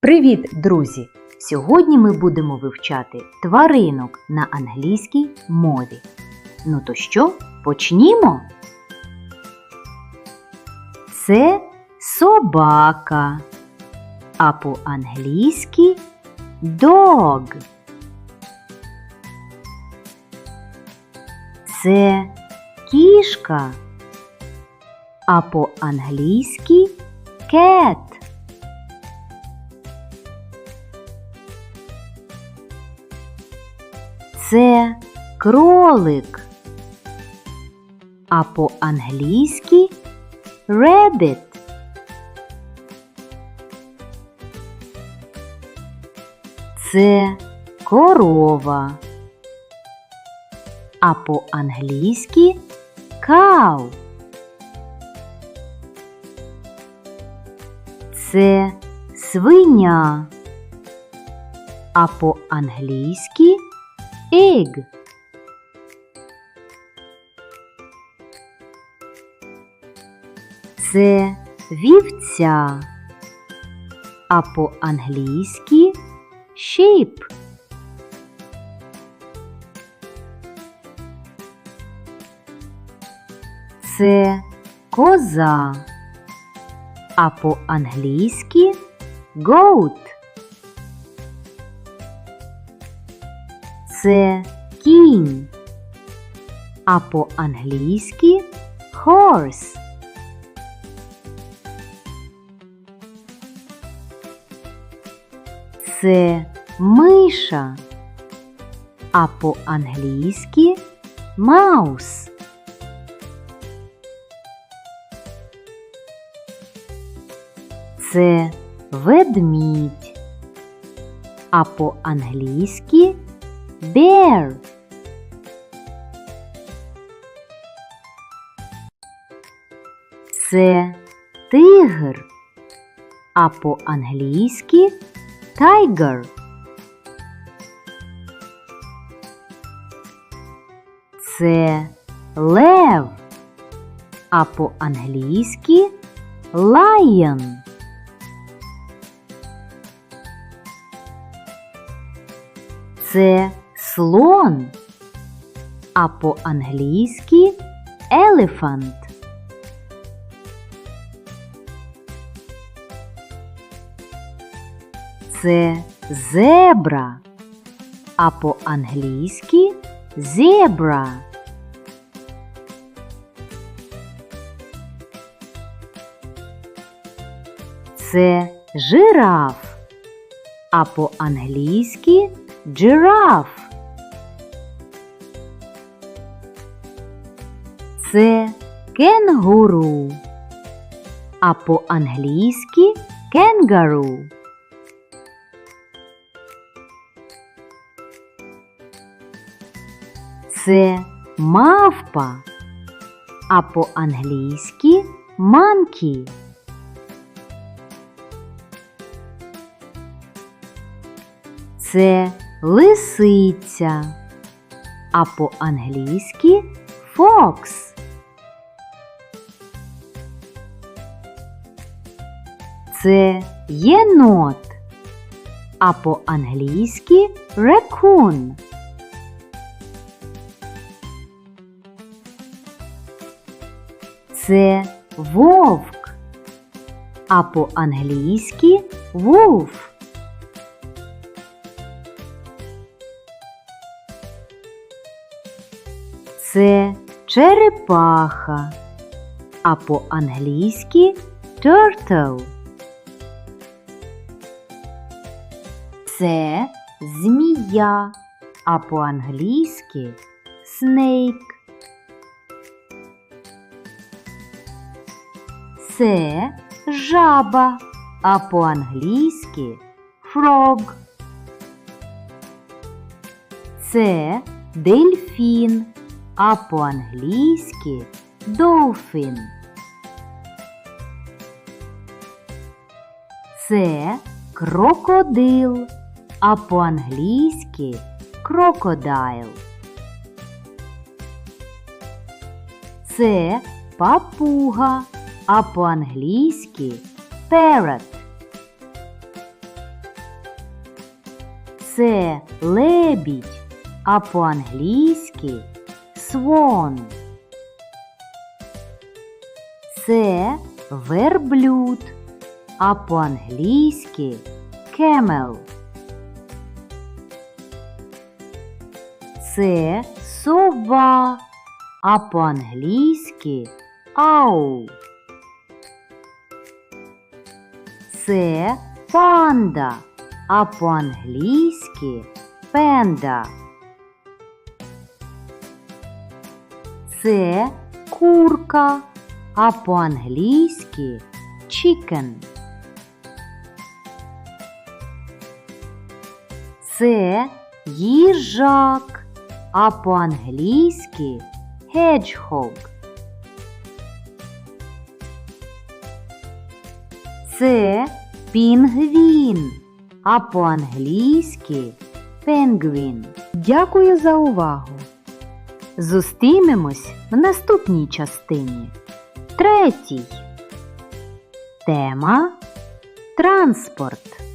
Привіт, друзі! Сьогодні ми будемо вивчати тваринок на англійській мові. Ну то що, почнімо? Це собака, а по-англійськи dog. Це кішка, а по-англійськи cat. Це кролик, а по-англійськи rabbit. Це корова, а по-англійськи cow. Це свиня, а по-англійськи egg. Це вівця, а по-англійськи sheep. Це коза, а по-англійськи goat. Це кінь, а по-англійськи horse. Це миша, а по-англійськи mouse. Це ведмідь, а по-англійськи bear. Це тигр, а по-англійськи tiger. Це лев, а по-англійськи lion. Це слон, а по-англійськи elephant. Це зебра, а по-англійськи zebra. Це жираф, а по-англійськи Giraffe. Це кенгуру, а по-англійськи kangaroo. Це мавпа, а по-англійськи monkey. Це лисиця, а по-англійськи fox. Це єнот, а по-англійськи raccoon. Це вовк, а по-англійськи wolf. Це черепаха, а по-англійськи turtle. Це змія, а по-англійськи snake. Це жаба, а по-англійськи frog. Це дельфін, а по-англійськи dolphin. Це крокодил, а по-англійськи крокодайл. Це папуга, а по-англійськи parrot. Це лебідь, а по-англійськи свон. Це верблюд, а по-англійськи camel. Це сова, а по-англійськи owl. Це панда, а по-англійськи пенда. Це курка, а по-англійськи chicken. Це їжак, а по-англійськи hedgehog. Це пінгвін, а по-англійськи пенгвін. Дякую за увагу! Зустрінемось в наступній частині. Третій. Тема Транспорт.